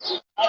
สวั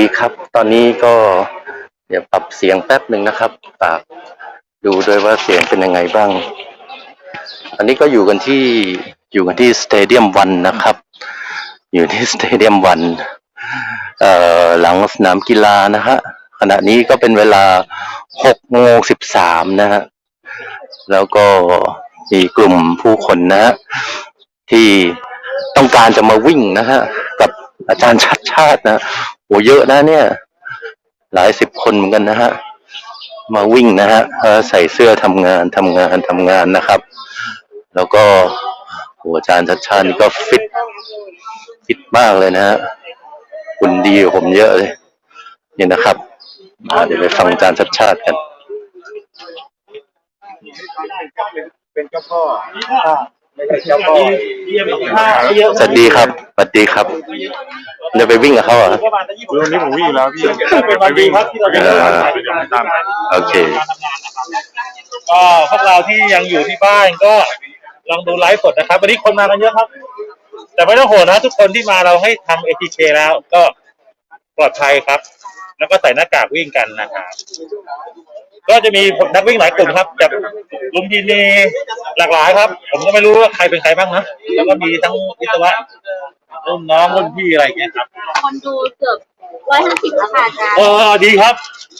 ดีครับ ตอนนี้ก็เดี๋ยวปรับเสียงแป๊บหนึ่งนะครับฝากดูด้วยว่าเสียงเป็นยังไงบ้าง อันนี้ก็อยู่กันที่อยู่กันที่สเตเดียมวันนะครับ อยู่ที่สเตเดียมวันเอ่อหลังสนามกีฬานะฮะขณะนี้ก็เป็นเวลาหกโมงสิบสามนะฮะแล้วก็มีกลุ่มผู้คนนะฮะที่ต้องการจะมาวิ่งนะฮะกับอาจารย์ชัดชาตินะ โหเยอะนะเนี่ย หลายสิบคนเหมือนกันนะฮะ มาวิ่งนะฮะเออใส่เสื้อทำงานทำงานทำงานนะครับ แล้วก็โหอาจารย์ชัดชาตินี่ก็ฟิตฟิตมากเลยนะฮะคุณดีกว่าผมเยอะเลยเนี่ยนะครับอ่าเดี๋ยวไปฟังอาจารย์ชัดชาติกัน เป็นเจ้าพ่อไม่ใช่เจ้าพ่อสวัสดีครับส วัสดีครับ จะไปวิ่งกับเขาเหรอรุ่นนี้ผมวิ่งแล้วพี่เป็นวันดีครับที่เราได้ทำงานเป็นยังตามโอเค ก็พวกเราที่ยังอยู่ที่บ้านก็ลองดูไลฟ์สดนะครับ วันนี้คนมากันเยอะครับ แต่ไม่ต้องโหดนะ ทุกคนที่มาเราให้ทำ ATK แล้วก็ปลอดภัยครับ แล้วก็ใส่หน้ากากวิ่งกันนะครับ ก็จะมีนักวิ่งหลายกลุ่มครับจากลุมพินีหลากหลายครับ ผมก็ไม่รู้ว่าใครเป็นใครบ้างนะ แล้วก็มีทั้งวิศวะ รุ่นน้องรุ่นพี่อะไรอย่างเงี้ยครับ คนดูเกือบร้อยห้าสิบแล้วค่ะอาจารย์ เออดีครับ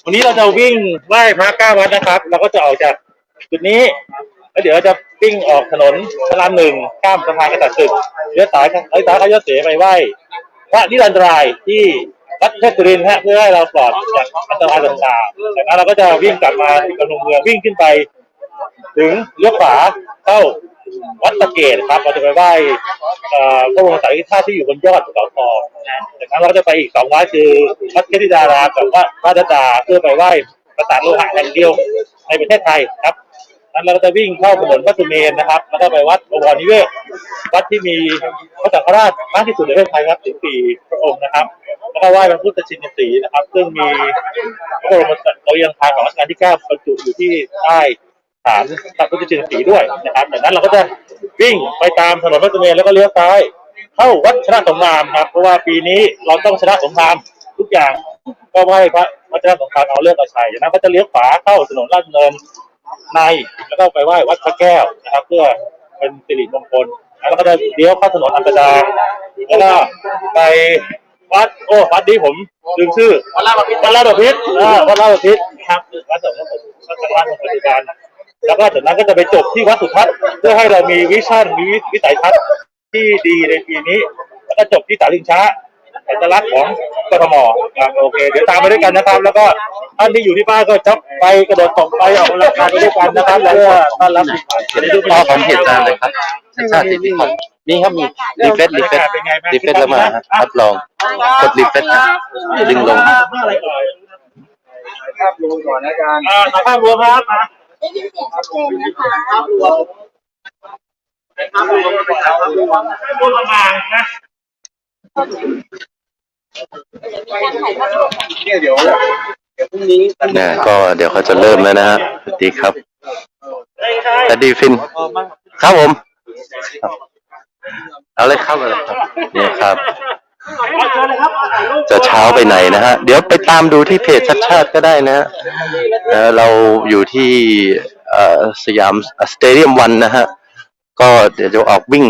วันนี้เราจะวิ่งไหว้พระเก้าวัดนะครับ เราก็จะออกจากจุดนี้แล้วเดี๋ยวเราจะวิ่งออกถนนพระรามหนึ่งข้ามสะพานกระตัดศึกเลี้ยวซ้ายเลี้ยวซ้ายเข้ายศเสไปไหว้พระนิรันตรายที่วัดเทพสุรินทร์ฮะเพื่อให้เราปลอดจากอันตรายต่างๆจากนั้นเราก็จะวิ่งกลับมาที่กำลังเมืองวิ่งขึ้นไป ถึงเลี้ยวขวาเข้า วัดตะเกตครับเราจะไปไหว้พระบรมสารีริกธาตุที่อยู่บนยอดเขาทองจากนั้นเราก็จะไปอีกสองวัดคือวัดเทพธิดารามกับวัดพระดดาเพื่อไปไหว้ประสานโลหะแห่งเดียวในประเทศไทยครับนั้นเราก็จะวิ่งเข้าถนนพระสุเมนนะครับ แล้วก็ไปวัดบวรนิเวศ วัดที่มีพระสังฆราชมากที่สุดในประเทศไทยครับถึงสี่พระองค์นะครับ แล้วก็ไหว้พระพุทธชินสีห์นะครับ ซึ่งมีพระบรมสัตว์ยังคารของรัชกาลที่เก้าบรรจุอยู่ที่ใต้ ฐานพระพุทธชินสีห์ด้วยนะครับจากนั้นเราก็จะวิ่งไปตามถนนพระสุเมรุแล้วก็เลี้ยวซ้าย เข้าวัดชนะสงครามครับ เพราะว่าปีนี้เราต้องชนะสงครามทุกอย่างก็ไหว้พระวัดชนะสงครามเอาเลือกเอาชัยจากนั้นก็จะเลี้ยวขวาเข้าถนนลาดดำเนินในแล้วก็ไปไหว้วัดพระแก้วนะครับ เพื่อเป็นสิริมงคลแล้วก็จะเลี้ยวเข้าถนนอัสดางแล้วก็ไปวัดโอ้วัดนี้ผมลืมชื่อวัดลาดบพิษวัดลาดบพิษอ่าวัดลาดบพิษครับวัดสมมติวัดสมมติปัจจุบัน แล้วก็จากนั้นก็จะไปจบที่วัดสุทัศน์เพื่อให้เรามีวิชั่นมีวิสัยทัศน์ที่ดีในปีนี้ แล้วก็จบที่ตาลิงช้าสัญลักษณ์ของกทมครับโอเค เดี๋ยวตามไปด้วยกันนะครับ แล้วก็ท่านที่อยู่ที่บ้านก็จับไปกระโดดตกไปออกกำลังกายไปด้วยกันนะครับเพื่อต้อนรับปีใหม่เห็นรูปพ่อของเหตุการณ์เลยครับชัดชาติสิทธิพันธ์นี่ครับมีรีเฟซรีเฟซรีเฟซแล้วมาครับรับรองกดรีเฟซนะดึงลงอะไรก่อนภาพรวมก่อนนะอาจารย์อ่าถ่ายภาพรวมครับมา ได้ยินเสียงชัดเจนนะคะภาพรวมภาพรวมก็เป็นภาพรวมพูดประมาณนะมีการถ่ายภาพรวมเนี่ยเดี๋ยวเดี๋ยวพรุ่งนี้เนี่ยก็เดี๋ยวเขาจะเริ่มแล้วนะฮะสวัสดีครับสวัสดีฟิน ครับผม เอาเลยเข้ามาเลยครับเนี่ยครับเอาเชิญเลยครับ จะเช้าไปไหนนะฮะ เดี๋ยวไปตามดูที่เพจชัดชาติก็ได้นะฮะ เอ่อเราอยู่ที่สยามสเตเดียมวันนะฮะ ก็เดี๋ยวจะออกวิ่ง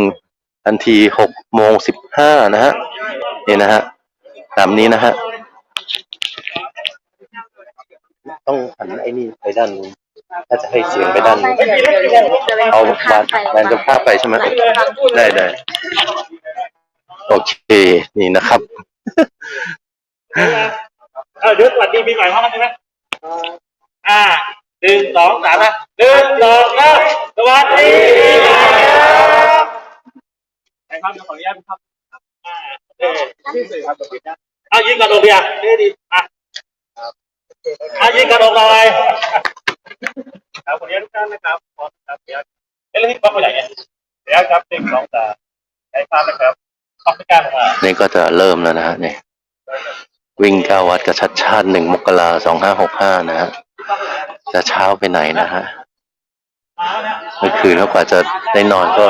ทันทีหกโมงสิบห้านะฮะนี่นะฮะตามนี้นะฮะ ต้องหันไอ้นี่ไปด้านนู้นถ้าจะให้เสียงไปด้านนู้นเอาวานวานจะพาไปใช่ไหมได้ได้โอเค นี่นะครับเออเดี๋ยวสวัสดีปีใหม่พร้อมกันใช่ไหม อ่าหนึ่งสองสามนะหนึ่งสองสามสวัสดีครับใครครับเดี๋ยวขออนุญาตครับอ่าเออที่สื่อครับปิดนะอะยิงกระโดดเบียร์นี่ดีอะเอะยิงกระโดดหน่อยครับขออนุญาตทุกท่านนะครับขอครับเดี๋ยวเอ้ยแล้วที่ป๊อปไปไหนเนี่ยเดี๋ยวครับหนึ่งสองสามใช้ภาพนะครับป๊อปไม่กลาออกมานี่ก็จะเริ่มแล้วนะฮะนี่วิ่งเก้าวัดกับชัดชาติหนึ่งมกราสองห้าหกห้านะฮะ จะเช้าไปไหนนะฮะเมื่อคืนแล้วกว่าจะได้นอนก็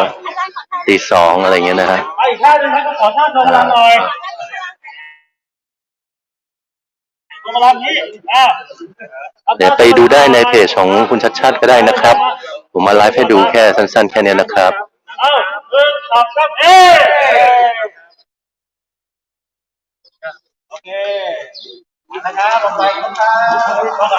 ตีสองอะไรเงี้ยนะฮะไปอีกท่าหนึ่งครับขอท่าโนมลำหน่อยโนมลำนี้อะเดี๋ยวไปดูได้ในเพจของคุณชัดชาติก็ได้นะครับ ผมมาไลฟ์ให้ดูแค่สั้นๆ แค่เนี้ยนะครับเอ้าหนึ่งสองสามเอ้ยโอเคนะครับลงไปนะครับ